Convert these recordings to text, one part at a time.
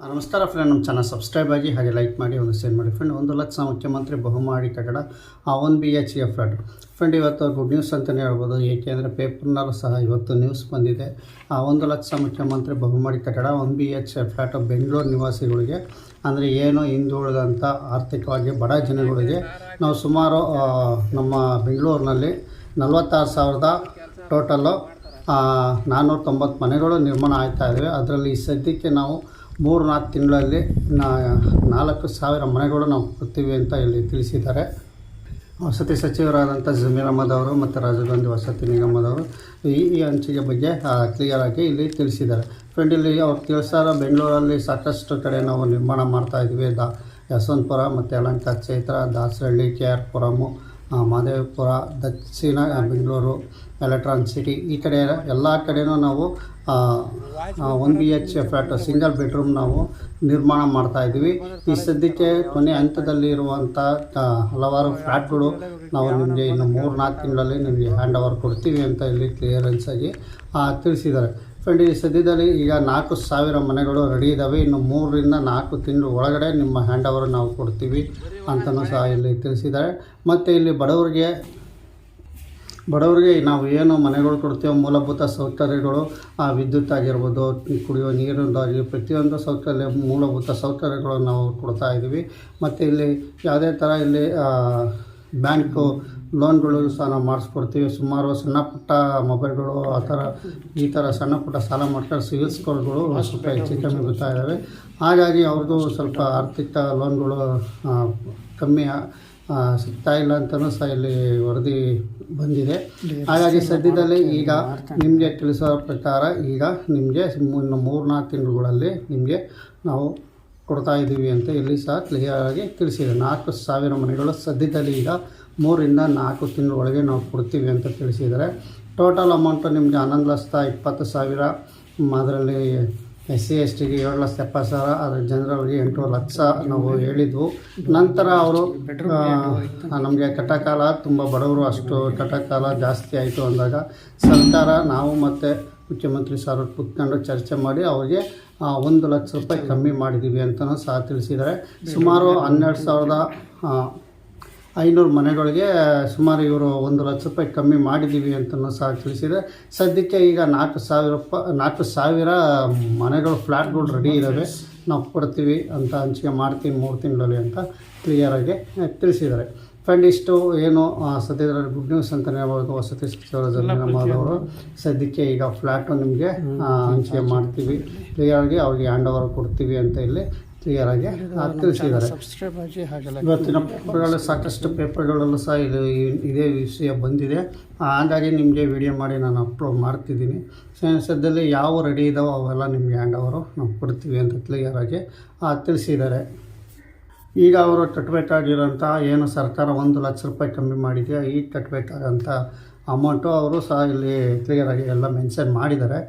ನಮಸ್ಕಾರ ಫ್ರೆಂಡ್ ನಮ್ಮ channel subscribe ಆಗಿ ಹಾಗೆ ಲೈಕ್ ಮಾಡಿ, ಒಂದು ಶೇರ್ ಮಾಡಿ ಫ್ರೆಂಡ್ ಒಂದು ಲಕ್ಷ ಮುಖ್ಯಮಂತ್ರಿ ಬಹುಮಾಡಿ ಕಟ್ಟಡ, ಆ one B H A flat friend ಇವತ್ತು ಗುಡ್ ನ್ಯೂಸ್ ಅಂತಲೇ ಹೇಳ್ಬೋದು. ಏಕೆಂದರೆ ಪೇಪರ್ನಲ್ಲೂ ಸಹ ಇವತ್ತು ನ್ಯೂಸ್ ಬಂದಿದೆ. ಆ ಒಂದು ಲಕ್ಷ ಮುಖ್ಯಮಂತ್ರಿ ಬಹುಮಾಡಿ ಕಟ್ಟಡ one B H flat Bengaluru ನಿವಾಸಿಗಳಿಗೆ, ಅಂದರೆ ಏನು ಹಿಂದುಳಿದಂಥ ಆರ್ಥಿಕವಾಗಿ ಬಡ ಜನಗಳಿಗೆ, ನಾವು ಸುಮಾರು ನಮ್ಮ ಬೆಂಗಳೂರಿನಲ್ಲಿ ನಲವತ್ತಾರು ಸಾವಿರದ ಟೋಟಲ್ಲು ನಾನ್ನೂರ ತೊಂಬತ್ತು ಮನೆಗಳು ನಿರ್ಮಾಣ ಆಗ್ತಾ ಇದ್ದಾವೆ ಅದರಲ್ಲಿ ಸದ್ಯಕ್ಕೆ ನಾವು ಮೂರು ನಾಲ್ಕು ತಿಂಗಳಲ್ಲಿ ನಾಲ್ಕು ಸಾವಿರ ಮನೆಗಳು ನಾವು ಕೊಡ್ತೀವಿ ಅಂತ ಇಲ್ಲಿ ತಿಳಿಸಿದ್ದಾರೆ. ವಸತಿ ಸಚಿವರಾದಂಥ ಜಮೀರ್ ಅಹಮದ್ ಅವರು ಮತ್ತು ರಾಜೀವ್ ಗಾಂಧಿ ವಸತಿ ನಿಗಮದವರು ಈ ಈ ಹಂಚಿಕೆ ಬಗ್ಗೆ ಕ್ಲಿಯರ್ ಆಗಿ ಇಲ್ಲಿ ತಿಳಿಸಿದ್ದಾರೆ. ಫ್ರೆಂಡ್ ಇಲ್ಲಿ ಅವ್ರು ತಿಳಿಸಾರ ಬೆಂಗಳೂರಲ್ಲಿ ಸಾಕಷ್ಟು ಕಡೆ ನಾವು ನಿರ್ಮಾಣ ಮಾಡ್ತಾ ಇದ್ವಿ ದಾ, ಯಶವಂತಪುರ ಮತ್ತು ಯಲಹಂಕ ಚೈತ್ರ ದಾಸರಳ್ಳಿ, ಕೆ ಆರ್ ಪುರಮು ಮಹದೇವಪುರ ದಕ್ಷಿಣ ಬೆಂಗಳೂರು ಎಲೆಕ್ಟ್ರಾನ್ ಸಿಟಿ ಈ ಕಡೆ ಎಲ್ಲ ಕಡೆನೂ ನಾವು one B H flat single bedroom ನಾವು ನಿರ್ಮಾಣ ಮಾಡ್ತಾ ಇದ್ದೀವಿ. ಈ ಸದ್ಯಕ್ಕೆ ಕೊನೆ ಹಂತದಲ್ಲಿ ಇರುವಂಥ ಹಲವಾರು ಫ್ಲ್ಯಾಟ್ಗಳು ನಾವು ನಿಮಗೆ ಇನ್ನು ಮೂರು ನಾಲ್ಕು ತಿಂಗಳಲ್ಲಿ ನಿಮಗೆ ಹ್ಯಾಂಡ್ ಓವರ್ ಕೊಡ್ತೀವಿ ಅಂತ ಇಲ್ಲಿ ಕ್ಲಿಯರೆನ್ಸ್ ಆಗಿ ಆ, ತಿಳಿಸಿದ್ದಾರೆ. ಫ್ರೆಂಡ್, ಈ ಸದ್ಯದಲ್ಲಿ ಈಗ ನಾಲ್ಕು ಸಾವಿರ ಮನೆಗಳು ರೆಡಿ ಇದ್ದಾವೆ ಇನ್ನು ಮೂರರಿಂದ ನಾಲ್ಕು ತಿಂಗಳು ಒಳಗಡೆ ನಿಮ್ಮ ಹ್ಯಾಂಡ್ ಓವರ್ ನಾವು ಕೊಡ್ತೀವಿ ಅಂತಲೂ ಸಹ ಇಲ್ಲಿ ತಿಳಿಸಿದ್ದಾರೆ. ಮತ್ತು ಇಲ್ಲಿ ಬಡವರಿಗೆ ಬಡವರಿಗೆ ನಾವು ಏನು ಮನೆಗಳು ಕೊಡ್ತೀವೋ ಮೂಲಭೂತ ಸೌಕರ್ಯಗಳು, ಆ ವಿದ್ಯುತ್ ಆಗಿರ್ಬೋದು ಕುಡಿಯೋ ನೀರಿಂದಾಗಿ ಪ್ರತಿಯೊಂದು ಸೌಕರ್ಯ, ಮೂಲಭೂತ ಸೌಕರ್ಯಗಳನ್ನು ನಾವು ಕೊಡ್ತಾ ಇದ್ದೀವಿ. ಮತ್ತು ಇಲ್ಲಿ ಯಾವುದೇ ಥರ ಇಲ್ಲಿ ಬ್ಯಾಂಕು ಲೋನ್ಗಳು ಸಹ ನಾವು ಮಾಡಿಸ್ಕೊಡ್ತೀವಿ. ಸುಮಾರು ಸಣ್ಣ ಪುಟ್ಟ ಮೊಬೈಲ್ಗಳು, ಆ ಥರ, ಈ ಥರ ಸಣ್ಣ ಪುಟ್ಟ ಸಾಲ ಮಾಡ್ಕೊಂಡು ಸಿವಿಲ್ ಸ್ಕೋರ್ಗಳು ಸ್ವಲ್ಪ ಹೆಚ್ಚು ಕಮ್ಮಿ ಬರ್ತಾ ಇದ್ದಾವೆ. ಹಾಗಾಗಿ ಅವ್ರದ್ದು ಸ್ವಲ್ಪ ಆರ್ಥಿಕ ಲೋನ್ಗಳು ಕಮ್ಮಿ ಸಿಗ್ತಾ ಇಲ್ಲ ಅಂತಲೂ ಸಹ ಇಲ್ಲಿ ವರದಿ ಬಂದಿದೆ. ಹಾಗಾಗಿ ಸದ್ಯದಲ್ಲಿ ಈಗ ನಿಮಗೆ ತಿಳಿಸೋ ಪ್ರಕಾರ ಈಗ ನಿಮಗೆ ಮೂರು ನಾಲ್ಕು ತಿಂಗಳುಗಳಲ್ಲಿ ನಿಮಗೆ ನಾವು ಕೊಡ್ತಾ ಇದ್ದೀವಿ ಅಂತ ಇಲ್ಲಿ ಸಹ ಕ್ಲಿಯರ್ ಆಗಿ ತಿಳಿಸಿದೆ. ನಾಲ್ಕು ಸಾವಿರ ಮನೆಗಳು ಸದ್ಯದಲ್ಲಿ ಈಗ ಮೂರಿಂದ ನಾಲ್ಕು ತಿಂಗಳೊಳಗೆ ನಾವು ಕೊಡ್ತೀವಿ ಅಂತ ತಿಳಿಸಿದ್ದಾರೆ. ಟೋಟಲ್ ಅಮೌಂಟು ನಿಮಗೆ ಹನ್ನೊಂದು ಲಕ್ಷದ ಇಪ್ಪತ್ತು ಸಾವಿರ, ಅದರಲ್ಲಿ ಎಸ್ ಸಿ ಎಸ್ ಟಿಗೆ ಏಳು ಲಕ್ಷ ಎಪ್ಪತ್ತು ಸಾವಿರ ಅದರ ಜನರಲ್ಗೆ ಎಂಟು ಲಕ್ಷ ನಾವು ಹೇಳಿದ್ವು. ನಂತರ ಅವರು ನಮಗೆ ಕಟಕಾಲ ತುಂಬ ಬಡವರು ಅಷ್ಟು ಕಟಕಾಲ ಜಾಸ್ತಿ ಆಯಿತು ಅಂದಾಗ ಸರ್ಕಾರ ನಾವು ಮತ್ತು ಮುಖ್ಯಮಂತ್ರಿ ಸರ್ ಕುತ್ಕೊಂಡು ಚರ್ಚೆ ಮಾಡಿ ಅವರಿಗೆ ಒಂದು ಲಕ್ಷ ರೂಪಾಯಿ ಕಮ್ಮಿ ಮಾಡಿದ್ದೀವಿ ಅಂತಲೂ ಸಹ ತಿಳಿಸಿದ್ದಾರೆ. ಸುಮಾರು ಹನ್ನೆರಡು ಸಾವಿರದ ಐನೂರು ಮನೆಗಳಿಗೆ ಸುಮಾರು ಇವರು ಒಂದು ಲಕ್ಷ ರೂಪಾಯಿ ಕಮ್ಮಿ ಮಾಡಿದ್ದೀವಿ ಅಂತಲೂ ಸಹ ತಿಳಿಸಿದೆ. ಸದ್ಯಕ್ಕೆ ಈಗ ನಾಲ್ಕು ಸಾವಿರ ರೂಪಾಯಿ ನಾಲ್ಕು ಸಾವಿರ ಮನೆಗಳು ಫ್ಲ್ಯಾಟ್ಗಳು ರೆಡಿ ಇದ್ದಾವೆ. ನಾವು ಕೊಡ್ತೀವಿ ಅಂತ ಹಂಚಿಕೆ ಮಾಡ್ತೀನಿ ಮೂರು ತಿಂಗಳಲ್ಲಿ ಅಂತ ಕ್ಲಿಯರಾಗಿ ತಿಳಿಸಿದ್ದಾರೆ. ಫ್ರೆಂಡ್, ಇಷ್ಟು ಏನು ಸದ್ಯದಲ್ಲಿ ಗುಡ್ ನ್ಯೂಸ್ ಅಂತಲೇ ಹೇಳ್ಬೋದು ವಸತಿ ಸಚಿವರ ಜಮೀನಮ್ಮದವರು ಸದ್ಯಕ್ಕೆ ಈಗ ಫ್ಲ್ಯಾಟು ನಿಮಗೆ ಹಂಚಿಕೆ ಮಾಡ್ತೀವಿ. ಕ್ಲಿಯರಾಗಿ ಅವ್ರಿಗೆ ಹ್ಯಾಂಡ್ ಓವರ್ ಕೊಡ್ತೀವಿ ಅಂತ ಇಲ್ಲಿ ಕ್ಲಿಯರಾಗಿ ತಿಳಿಸಿದ್ದಾರೆ ಇವತ್ತಿನ ಪೇಪರ್ಗಳಲ್ಲಿ ಸಾಕಷ್ಟು ಪೇಪರ್ಗಳಲ್ಲೂ ಸಹ ಇದು ಇದೇ ವಿಷಯ ಬಂದಿದೆ. ಹಾಗಾಗಿ ನಿಮಗೆ ವಿಡಿಯೋ ಮಾಡಿ ನಾನು ಅಪ್ಲೋಡ್ ಮಾಡ್ತಿದ್ದೀನಿ. ಸದ್ಯದಲ್ಲಿ ಯಾವ ರೆಡಿ ಇದ್ದಾವೋ ಅವೆಲ್ಲ ನಿಮಗೆ ಹ್ಯಾಂಡ್ ಅವರು ನಾವು ಕೊಡ್ತೀವಿ ಅಂತ ಕ್ಲಿಯರಾಗಿ ತಿಳಿಸಿದ್ದಾರೆ. ಈಗ ಅವರು ಕಟ್ಟಬೇಕಾಗಿರೋಂಥ ಏನು ಸರ್ಕಾರ ಒಂದು ಲಕ್ಷ ರೂಪಾಯಿ ಕಮ್ಮಿ ಮಾಡಿದೆಯಾ ಈಗ ಕಟ್ಟಬೇಕಾದಂಥ ಅಮೌಂಟು ಅವರು ಸಹ ಇಲ್ಲಿ ಕ್ಲಿಯರಾಗಿ ಎಲ್ಲ ಮೆನ್ಷನ್ ಮಾಡಿದ್ದಾರೆ.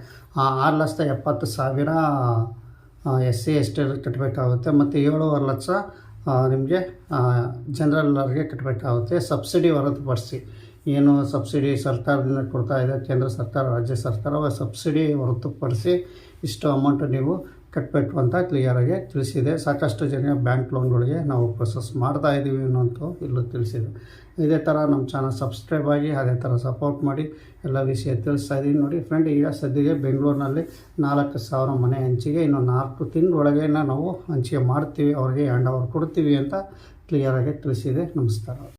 ಆರು ಲಕ್ಷದ ಎಪ್ಪತ್ತು ಸಾವಿರ ಎಸ್ ಸಿ, ಎಸ್ ಟಿ ಕಟ್ಟಬೇಕಾಗುತ್ತೆ ಮತ್ತು ಏಳುವರೆ ಲಕ್ಷ ನಿಮಗೆ ಜನರಲ್ಲರಿಗೆ ಕಟ್ಟಬೇಕಾಗುತ್ತೆ ಸಬ್ಸಿಡಿ ಹೊರತುಪಡಿಸಿ ಏನು ಸಬ್ಸಿಡಿ ಸರ್ಕಾರದಿಂದ ಕೊಡ್ತಾ ಇದೆ, ಕೇಂದ್ರ ಸರ್ಕಾರ, ರಾಜ್ಯ ಸರ್ಕಾರ ಸಬ್ಸಿಡಿ ಹೊರತುಪಡಿಸಿ ಇಷ್ಟು ಅಮೌಂಟು ನೀವು ಕಟ್ಟಬೇಕು ಅಂತ ಕ್ಲಿಯರಾಗಿ ತಿಳಿಸಿದೆ. ಸಾಕಷ್ಟು ಜನ ಬ್ಯಾಂಕ್ ಲೋನ್ಗಳಿಗೆ ನಾವು ಪ್ರೊಸೆಸ್ ಮಾಡ್ತಾ ಇದ್ದೀವಿ ಅನ್ನೋಂಥ ಇಲ್ಲೂ ತಿಳಿಸಿದೆ. ಇದೇ ಥರ ನಮ್ಮ ಚಾನಲ್ ಸಬ್ಸ್ಕ್ರೈಬ್ ಆಗಿ ಅದೇ ಥರ ಸಪೋರ್ಟ್ ಮಾಡಿ ಎಲ್ಲ ವಿಷಯ ತಿಳಿಸ್ತಾ ಇದ್ದೀನಿ ನೋಡಿ ಫ್ರೆಂಡ್ ಈಗ ಸದ್ಯಗೆ ಬೆಂಗಳೂರಿನಲ್ಲಿ ನಾಲ್ಕು ಸಾವಿರ ಮನೆ ಹಂಚಿಗೆ, ಇನ್ನು ನಾಲ್ಕು ತಿಂಗಳೊಳಗೆ ನಾವು ಹಂಚಿಕೆ ಮಾಡ್ತೀವಿ, ಅವ್ರಿಗೆ ಹ್ಯಾಂಡ್ ಓವರ್ ಕೊಡ್ತೀವಿ ಅಂತ ಕ್ಲಿಯರಾಗಿ ತಿಳಿಸಿದೆ. ನಮಸ್ಕಾರ.